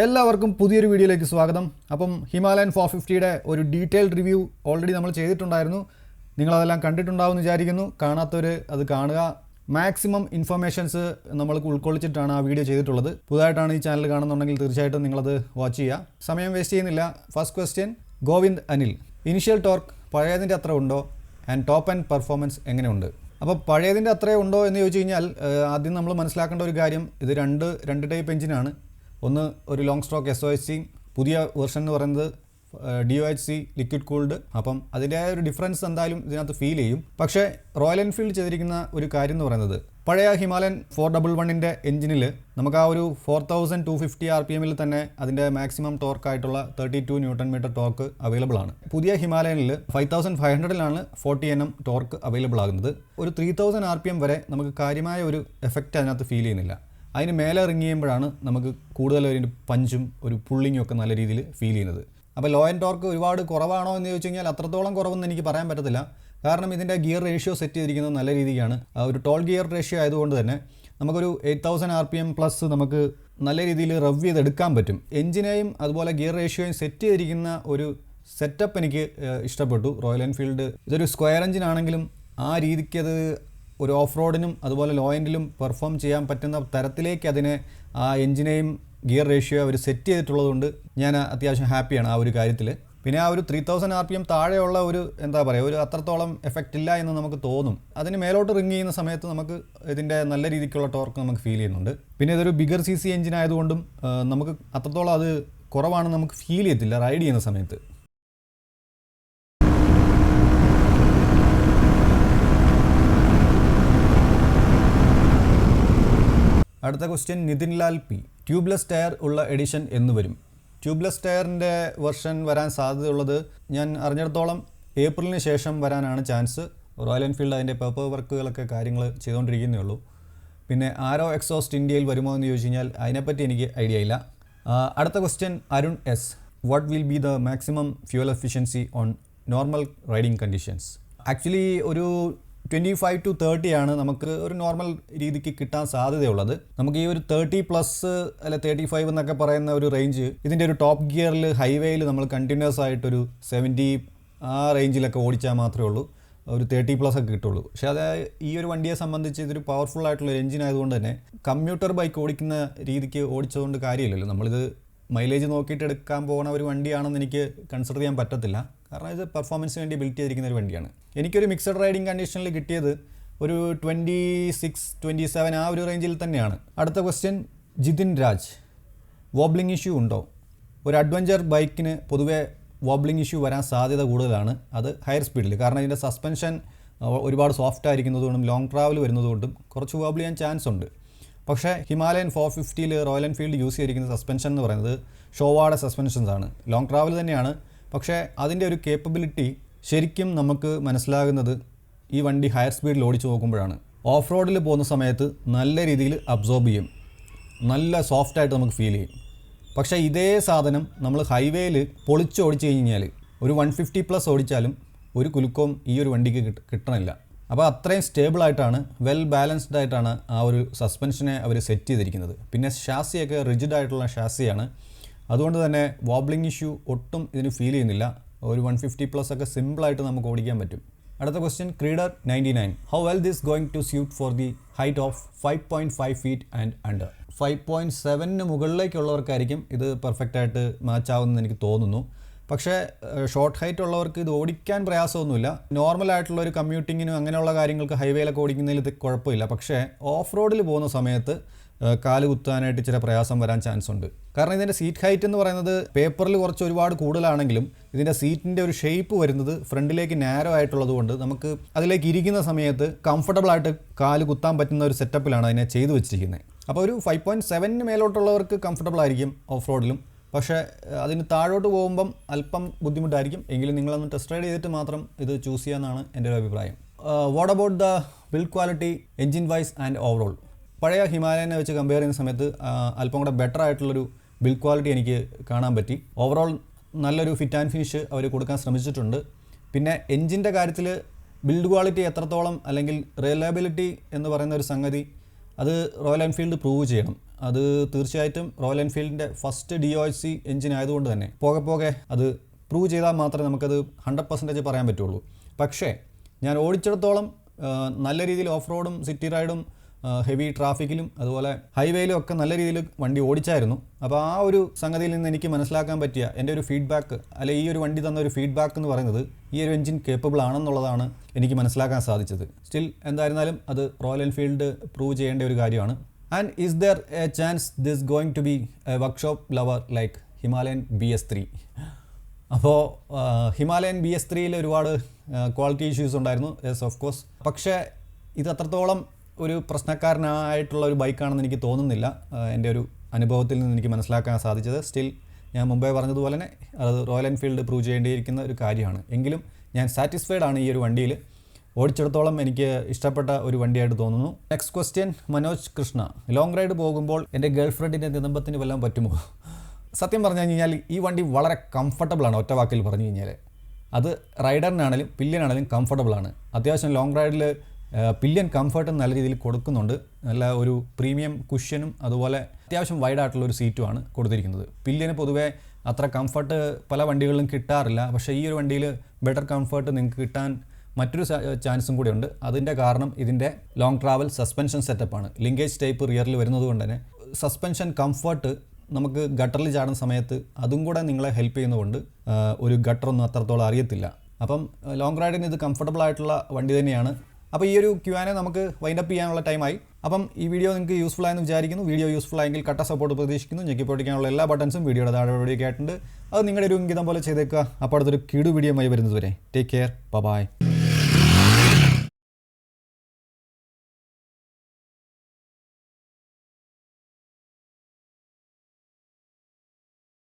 എല്ലാവർക്കും പുതിയൊരു വീഡിയോയിലേക്ക് സ്വാഗതം. അപ്പം ഹിമാലയൻ ഫോർ ഫിഫ്റ്റിയുടെ ഒരു ഡീറ്റെയിൽഡ് റിവ്യൂ ഓൾറെഡി നമ്മൾ ചെയ്തിട്ടുണ്ടായിരുന്നു. നിങ്ങളതെല്ലാം കണ്ടിട്ടുണ്ടാവും എന്ന് വിചാരിക്കുന്നു. കാണാത്തവർ അത് കാണുക. മാക്സിമം ഇൻഫർമേഷൻസ് നമ്മൾ ഉൾക്കൊള്ളിച്ചിട്ടാണ് ആ വീഡിയോ ചെയ്തിട്ടുള്ളത്. പുതുതായിട്ടാണ് ഈ ചാനൽ കാണുന്നുണ്ടെങ്കിൽ തീർച്ചയായിട്ടും നിങ്ങളത് വാച്ച് ചെയ്യുക. സമയം വേസ്റ്റ് ചെയ്യുന്നില്ല. First question Govind Anil. Initial torque പഴയതിന്റെ അത്ര ഉണ്ടോ? ആൻഡ് ടോപ്പ് ആൻഡ് പെർഫോമൻസ് എങ്ങനെയുണ്ട്? അപ്പോൾ പഴയതിന്റെ അത്രേ ഉണ്ടോ എന്ന് ചോദിച്ചു കഴിഞ്ഞാൽ ആദ്യം നമ്മൾ മനസ്സിലാക്കേണ്ട ഒരു കാര്യം ഇത് രണ്ട് രണ്ട് ടൈപ്പ് എഞ്ചിനാണ് ഒന്ന് ഒരു long stroke S O H C പുതിയ വേർഷൻ എന്ന് പറയുന്നത് D O H C liquid cooled അപ്പം അതിന്റെതായ ഒരു ഡിഫറൻസ് എന്തായാലും ഇതിനകത്ത് ഫീൽ ചെയ്യും. പക്ഷേ റോയൽ എൻഫീൽഡ് ചെയ്തിരിക്കുന്ന ഒരു കാര്യം എന്ന് പറയുന്നത് പഴയ ഹിമാലയൻ ഫോർ ഡബിൾ വണ്ണിന്റെ എഞ്ചിനിൽ നമുക്ക് ആ ഒരു four thousand two fifty R P എമ്മിൽ തന്നെ അതിന്റെ മാക്സിമം ടോർക്ക് ആയിട്ടുള്ള thirty two newton metre torque available ആണ്. പുതിയ ഹിമാലയനിൽ five thousand five ഹൺഡ്രഡിലാണ് forty N M torque available ആകുന്നത്. ഒരു three thousand R P M വരെ നമുക്ക് കാര്യമായ ഒരു എഫക്റ്റ് അതിനകത്ത് ഫീൽ ചെയ്യുന്നില്ല. അതിന് മേലെ ഇറങ്ങി കഴിയുമ്പോഴാണ് നമുക്ക് കൂടുതൽ ഒരു പഞ്ചും ഒരു പുള്ളിങ്ങും ഒക്കെ നല്ല രീതിയിൽ ഫീൽ ചെയ്യുന്നത്. അപ്പോൾ ലോ ആൻഡ് ടോർക്ക് ഒരുപാട് കുറവാണോ എന്ന് ചോദിച്ചു കഴിഞ്ഞാൽ അത്രത്തോളം കുറവെന്ന് എനിക്ക് പറയാൻ പറ്റത്തില്ല. കാരണം ഇതിന്റെ ഗിയർ റേഷ്യോ സെറ്റ് ചെയ്തിരിക്കുന്നത് നല്ല രീതിയാണ് ഒരു ടോൾ ഗിയർ റേഷ്യോ ആയതുകൊണ്ട് തന്നെ നമുക്കൊരു eight thousand R P M plus നമുക്ക് നല്ല രീതിയിൽ റവ് ചെയ്തെടുക്കാൻ പറ്റും. എഞ്ചിനെയും അതുപോലെ ഗിയർ റേഷ്യോയും സെറ്റ് ചെയ്തിരിക്കുന്ന ഒരു സെറ്റപ്പ് എനിക്ക് ഇഷ്ടപ്പെട്ടു. റോയൽ എൻഫീൽഡ് ഇതൊരു സ്ക്വയർ എഞ്ചിൻ ആണെങ്കിലും ആ രീതിക്ക് അത് ഒരു ഓഫ് റോഡിനും അതുപോലെ ലോ എൻഡിലും പെർഫോം ചെയ്യാൻ പറ്റുന്ന തരത്തിലേക്ക് അതിനെ ആ എഞ്ചിനെയും ഗിയർ റേഷ്യോ അവർ സെറ്റ് ചെയ്തിട്ടുള്ളതുകൊണ്ട് ഞാൻ അത്യാവശ്യം ഹാപ്പിയാണ് ആ ഒരു കാര്യത്തിൽ പിന്നെ ആ ഒരു three thousand R P M താഴെയുള്ള ഒരു എന്താ പറയുക ഒരു അത്രത്തോളം എഫക്റ്റ് ഇല്ല എന്ന് നമുക്ക് തോന്നും. അതിന് മേലോട്ട് റിങ് ചെയ്യുന്ന സമയത്ത് നമുക്ക് ഇതിന്റെ നല്ല രീതിക്കുള്ള ടോർക്ക് നമുക്ക് ഫീൽ ചെയ്യുന്നുണ്ട്. പിന്നെ ഇതൊരു ബിഗർ സി സി എഞ്ചിൻ ആയതുകൊണ്ടും നമുക്ക് അത്രത്തോളം അത് കുറവാണ് നമുക്ക് ഫീൽ ചെയ്യത്തില്ല റൈഡ് ചെയ്യുന്ന സമയത്ത്. അടുത്ത question Nithin Lal P. Tubeless tyre ഉള്ള എഡിഷൻ എന്ന് വരും. ട്യൂബ്ലെസ് ടയറിന്റെ വെർഷൻ വരാൻ സാധ്യതയുള്ളത് ഞാൻ അറിഞ്ഞിടത്തോളം ഏപ്രിലിന് ശേഷം വരാനാണ് ചാൻസ് റോയൽ എൻഫീൽഡ് അതിന്റെ പേപ്പർ വർക്കുകളൊക്കെ കാര്യങ്ങൾ ചെയ്തുകൊണ്ടിരിക്കുന്നേ ഉള്ളൂ. പിന്നെ ആരോ എക്സോസ്റ്റ് ഇന്ത്യയിൽ വരുമോ എന്ന് ചോദിച്ചു കഴിഞ്ഞാൽ അതിനെപ്പറ്റി എനിക്ക് ഐഡിയ ഇല്ല. അടുത്ത question Arun S. What will be the maximum fuel efficiency on normal riding conditions actually ഒരു ട്വന്റി ഫൈവ് ടു തേർട്ടി ആണ് നമുക്ക് ഒരു നോർമൽ രീതിക്ക് കിട്ടാൻ സാധ്യതയുള്ളത്. നമുക്ക് ഈ ഒരു തേർട്ടി പ്ലസ് അല്ലെ തേർട്ടി ഫൈവ് എന്നൊക്കെ പറയുന്ന ഒരു റേഞ്ച് ഇതിന്റെ ഒരു ടോപ്പ് ഗിയറിൽ ഹൈവേയിൽ നമ്മൾ കണ്ടിന്യൂസ് ആയിട്ടൊരു സെവന്റി ആ റേഞ്ചിലൊക്കെ ഓടിച്ചാൽ മാത്രമേ ഉള്ളൂ. ഒരു തേർട്ടി പ്ലസ് ഒക്കെ കിട്ടുള്ളൂ. പക്ഷേ അത് ഈ ഒരു വണ്ടിയെ സംബന്ധിച്ച് ഇതൊരു പവർഫുൾ ആയിട്ടുള്ള ഒരു എഞ്ചിൻ ആയതുകൊണ്ട് തന്നെ കമ്പ്യൂട്ടർ ബൈക്ക് ഓടിക്കുന്ന രീതിക്ക് ഓടിച്ചതുകൊണ്ട് കാര്യമില്ലല്ലോ. നമ്മളിത് മൈലേജ് നോക്കിയിട്ട് എടുക്കാൻ പോകുന്ന ഒരു വണ്ടിയാണെന്ന് എനിക്ക് കൺസിഡർ ചെയ്യാൻ പറ്റത്തില്ല. കാരണം ഇത് പെർഫോമൻസിന് വേണ്ടി ബിൽറ്റ് ചെയ്തിരിക്കുന്ന ഒരു വണ്ടിയാണ്. എനിക്കൊരു മിക്സഡ് റൈഡിങ് കണ്ടീഷനിൽ കിട്ടിയത് ഒരു ട്വന്റി സിക്സ് ട്വന്റി സെവൻ ആ ഒരു റേഞ്ചിൽ തന്നെയാണ്. അടുത്ത question Jithin Raj wobbling issue ഉണ്ടോ? ഒരു അഡ്വഞ്ചർ ബൈക്കിന് പൊതുവേ വോബ്ലിംഗ് ഇഷ്യൂ വരാൻ സാധ്യത കൂടുതലാണ്. അത് ഹയർ സ്പീഡിൽ കാരണം ഇതിന്റെ സസ്പെൻഷൻ ഒരുപാട് സോഫ്റ്റ് ആയിരിക്കുന്നതുകൊണ്ടും ലോങ് ട്രാവൽ വരുന്നതുകൊണ്ടും കുറച്ച് വോബിൾ ചെയ്യാൻ ചാൻസ് ഉണ്ട്. പക്ഷേ ഹിമാലയൻ ഫോർ ഫിഫ്റ്റിയിൽ റോയൽ എൻഫീൽഡ് യൂസ് ചെയ്തിരിക്കുന്ന സസ്പെൻഷൻ എന്ന് പറയുന്നത് ഷോവാടെ സസ്പെൻഷൻസ് ആണ്. ലോങ് ട്രാവൽ തന്നെയാണ്. പക്ഷേ അതിന്റെ ഒരു കേപ്പബിലിറ്റി ശരിക്കും നമുക്ക് മനസ്സിലാകുന്നത് ഈ വണ്ടി ഹയർ സ്പീഡിൽ ഓടിച്ചു നോക്കുമ്പോഴാണ്. ഓഫ് റോഡിൽ പോകുന്ന സമയത്ത് നല്ല രീതിയിൽ അബ്സോർബ് ചെയ്യും. നല്ല സോഫ്റ്റായിട്ട് നമുക്ക് ഫീൽ ചെയ്യും. പക്ഷേ ഇതേ സാധനം നമ്മൾ ഹൈവേയിൽ പൊളിച്ച് ഓടിച്ചു കഴിഞ്ഞാൽ ഒരു വൺ ഫിഫ്റ്റി പ്ലസ് ഓടിച്ചാലും ഒരു കുലുക്കവും ഈ ഒരു വണ്ടിക്ക് കിട്ട- കിട്ടണില്ല. അപ്പോൾ അത്രയും സ്റ്റേബിളായിട്ടാണ് വെൽ ബാലൻസ്ഡ് ആയിട്ടാണ് ആ ഒരു സസ്പെൻഷനെ അവർ സെറ്റ് ചെയ്തിരിക്കുന്നത്. പിന്നെ ഷാസിയൊക്കെ റിജിഡ് ആയിട്ടുള്ള ഷാസിയാണ് അതുകൊണ്ട് തന്നെ വോബ്ലിംഗ് ഇഷ്യൂ ഒട്ടും ഇതിന് ഫീൽ ചെയ്യുന്നില്ല. ഒരു വൺ ഫിഫ്റ്റി പ്ലസ് ഒക്കെ സിമ്പിളായിട്ട് നമുക്ക് ഓടിക്കാൻ പറ്റും. അടുത്ത question ക്രീഡർ ninety nine how well this going to suit for the height of five point five feet and under five point സെവനിന് മുകളിലേക്കുള്ളവർക്കായിരിക്കും ഇത് പെർഫെക്റ്റ് ആയിട്ട് മാച്ച് ആവുമെന്ന് എനിക്ക് തോന്നുന്നു. പക്ഷേ ഷോർട്ട് ഹൈറ്റ് ഉള്ളവർക്ക് ഇത് ഓടിക്കാൻ പ്രയാസമൊന്നുമില്ല. നോർമൽ ആയിട്ടുള്ള ഒരു കമ്മ്യൂട്ടിങ്ങിനും അങ്ങനെയുള്ള കാര്യങ്ങൾക്ക് ഹൈവേയിലൊക്കെ ഓടിക്കുന്നതിൽ ഇത് കുഴപ്പമില്ല. പക്ഷേ ഓഫ് റോഡിൽ പോകുന്ന സമയത്ത് കാൽ കുത്താനായിട്ട് ഇച്ചിരി പ്രയാസം വരാൻ ചാൻസ് ഉണ്ട്. കാരണം ഇതിന്റെ സീറ്റ് ഹൈറ്റ് എന്ന് പറയുന്നത് പേപ്പറിൽ കുറച്ച് ഒരുപാട് കൂടുതലാണെങ്കിലും ഇതിന്റെ സീറ്റിന്റെ ഒരു ഷേപ്പ് വരുന്നത് ഫ്രണ്ടിലേക്ക് നാരോ ആയിട്ടുള്ളത് കൊണ്ട് നമുക്ക് അതിലേക്ക് ഇരിക്കുന്ന സമയത്ത് കംഫർട്ടബിൾ ആയിട്ട് കാൽ കുത്താൻ പറ്റുന്ന ഒരു സെറ്റപ്പിലാണ് അതിനെ ചെയ്തു വെച്ചിരിക്കുന്നത് അപ്പോൾ ഒരു ഫൈവ് പോയിന്റ് സെവനിന് മേലോട്ടുള്ളവർക്ക് കംഫർട്ടബിൾ ആയിരിക്കും ഓഫ് റോഡിലും പക്ഷേ അതിന് താഴോട്ട് പോകുമ്പം അല്പം ബുദ്ധിമുട്ടായിരിക്കും. എങ്കിലും നിങ്ങളൊന്ന് ടെസ്റ്റ് റൈഡ് ചെയ്തിട്ട് മാത്രം ഇത് ചൂസ് ചെയ്യാമെന്നാണ് എന്റെ ഒരു അഭിപ്രായം. What about the build quality engine wise and overall പഴയ ഹിമാലയനെ വെച്ച് കമ്പയർ ചെയ്യുന്ന സമയത്ത് അല്പം കൂടെ ബെറ്റർ ആയിട്ടുള്ളൊരു ബിൽഡ് ക്വാളിറ്റി എനിക്ക് കാണാൻ പറ്റി. ഓവറോൾ നല്ലൊരു ഫിറ്റ് ആൻഡ് ഫിനിഷ് അവർ കൊടുക്കാൻ ശ്രമിച്ചിട്ടുണ്ട്. പിന്നെ എൻജിന്റെ കാര്യത്തിൽ ബിൽഡ് ക്വാളിറ്റി എത്രത്തോളം അല്ലെങ്കിൽ റിലയബിലിറ്റി എന്ന് പറയുന്ന ഒരു സംഗതി അത് റോയൽ എൻഫീൽഡ് പ്രൂവ് ചെയ്യണം. അത് തീർച്ചയായിട്ടും Royal എൻഫീൽഡിന്റെ first D O C engine ആയതുകൊണ്ട് തന്നെ പോകെ പോകെ അത് പ്രൂവ് ചെയ്താൽ മാത്രമേ നമുക്കത് ഹൺഡ്രഡ് പെർസെന്റേജ് പറയാൻ പറ്റുള്ളൂ. പക്ഷേ ഞാൻ ഓടിച്ചിടത്തോളം നല്ല രീതിയിൽ ഓഫ് റോഡും സിറ്റി റൈഡും ഹെവി ട്രാഫിക്കിലും അതുപോലെ ഹൈവേയിലും ഒക്കെ നല്ല രീതിയിൽ വണ്ടി ഓടിച്ചായിരുന്നു. അപ്പോൾ ആ ഒരു സംഗതിയിൽ നിന്ന് എനിക്ക് മനസ്സിലാക്കാൻ പറ്റിയ എന്റെ ഒരു ഫീഡ്ബാക്ക് അല്ലെ ഈ ഒരു വണ്ടി തന്ന ഒരു ഫീഡ്ബാക്ക് എന്ന് പറയുന്നത് ഈ ഒരു എഞ്ചിൻ കേപ്പബിൾ ആണെന്നുള്ളതാണ് എനിക്ക് മനസ്സിലാക്കാൻ സാധിച്ചത്. സ്റ്റിൽ എന്തായിരുന്നാലും അത് റോയൽ എൻഫീൽഡ് പ്രൂവ് ചെയ്യേണ്ട ഒരു കാര്യമാണ്. And is there a chance this going to be a workshop lover like Himalayan B S three അപ്പോൾ ഹിമാലയൻ ബി എസ് ത്രീയിൽ ഒരുപാട് ക്വാളിറ്റി ഇഷ്യൂസ് ഉണ്ടായിരുന്നു. യെസ് ഓഫ് കോഴ്സ് പക്ഷേ ഇത് അത്രത്തോളം ഒരു പ്രശ്നക്കാരനായിട്ടുള്ള ഒരു ബൈക്കാണെന്ന് എനിക്ക് തോന്നുന്നില്ല. എന്റെ ഒരു അനുഭവത്തിൽ നിന്ന് എനിക്ക് മനസ്സിലാക്കാൻ സാധിച്ചത്. സ്റ്റിൽ ഞാൻ മുമ്പേ പറഞ്ഞതുപോലെ തന്നെ അത് റോയൽ എൻഫീൽഡ് പ്രൂവ് ചെയ്യേണ്ടിയിരിക്കുന്ന ഒരു കാര്യമാണ്. എങ്കിലും ഞാൻ സാറ്റിസ്ഫൈഡ് ആണ് ഈ ഒരു വണ്ടിയിൽ. ഓടിച്ചെടുത്തോളം എനിക്ക് ഇഷ്ടപ്പെട്ട ഒരു വണ്ടിയായിട്ട് തോന്നുന്നു. Next question Manoj Krishna. Long ride പോകുമ്പോൾ എന്റെ ഗേൾ ഫ്രണ്ടിന്റെ നിതമ്പത്തിന് വല്ലതും പറ്റുമോ? സത്യം പറഞ്ഞു കഴിഞ്ഞാൽ ഈ വണ്ടി വളരെ കംഫർട്ടബിളാണ് ഒറ്റ വാക്കിൽ പറഞ്ഞു കഴിഞ്ഞാൽ അത് റൈഡറിനാണെങ്കിലും പില്ലിനാണെങ്കിലും കംഫർട്ടബിളാണ് അത്യാവശ്യം ലോങ് റൈഡിൽ പില്യൻ കംഫർട്ടും നല്ല രീതിയിൽ കൊടുക്കുന്നുണ്ട്. നല്ല ഒരു പ്രീമിയം കുഷ്യനും അതുപോലെ അത്യാവശ്യം വൈഡായിട്ടുള്ള ഒരു സീറ്റുമാണ് കൊടുത്തിരിക്കുന്നത്. പില്യന് പൊതുവേ അത്ര കംഫർട്ട് പല വണ്ടികളിലും കിട്ടാറില്ല. പക്ഷേ ഈ ഒരു വണ്ടിയിൽ ബെറ്റർ കംഫർട്ട് നിങ്ങൾക്ക് കിട്ടാൻ മറ്റൊരു ചാൻസും കൂടിയുണ്ട് അതിന്റെ കാരണം ഇതിന്റെ ലോങ് ട്രാവൽ സസ്പെൻഷൻ സെറ്റപ്പാണ് ലിങ്കേജ് ടൈപ്പ് റിയറിൽ വരുന്നത് കൊണ്ട് തന്നെ സസ്പെൻഷൻ കംഫർട്ട് നമുക്ക് ഗട്ടറിൽ ചാടുന്ന സമയത്ത് അതും കൂടെ നിങ്ങളെ ഹെൽപ്പ് ചെയ്യുന്നതുകൊണ്ട് ഒരു ഗട്ടറൊന്നും അത്രത്തോളം അറിയത്തില്ല. അപ്പം ലോങ് റൈഡിന് ഇത് കംഫർട്ടബിൾ ആയിട്ടുള്ള വണ്ടി തന്നെയാണ്. അപ്പോൾ ഈ ഒരു ക്യൂആനെ നമുക്ക് വൈൻഡപ്പ് ചെയ്യാനുള്ള ടൈമായി അപ്പം ഈ വീഡിയോ നിങ്ങൾക്ക് യൂസ്ഫുൾ ആയെന്ന് വിചാരിക്കുന്നു. വീഡിയോ യൂസ്ഫുൾ ആയെങ്കിൽ കട്ട സപ്പോർട്ട് പ്രതീക്ഷിക്കുന്നു. ഞെക്കി പൊട്ടിക്കാനുള്ള എല്ലാ ബട്ടൺസും വീഡിയോയുടെ താഴെ വീഡിയോ ആയിട്ടുണ്ട്. അത് നിങ്ങളുടെ ഒരു ഇംഗിതം പോലെ ചെയ്തേക്കുക. അപ്പോൾ അടുത്തൊരു കിടു വീഡിയോ ആയി വരുന്നതുവരെ. Take care bye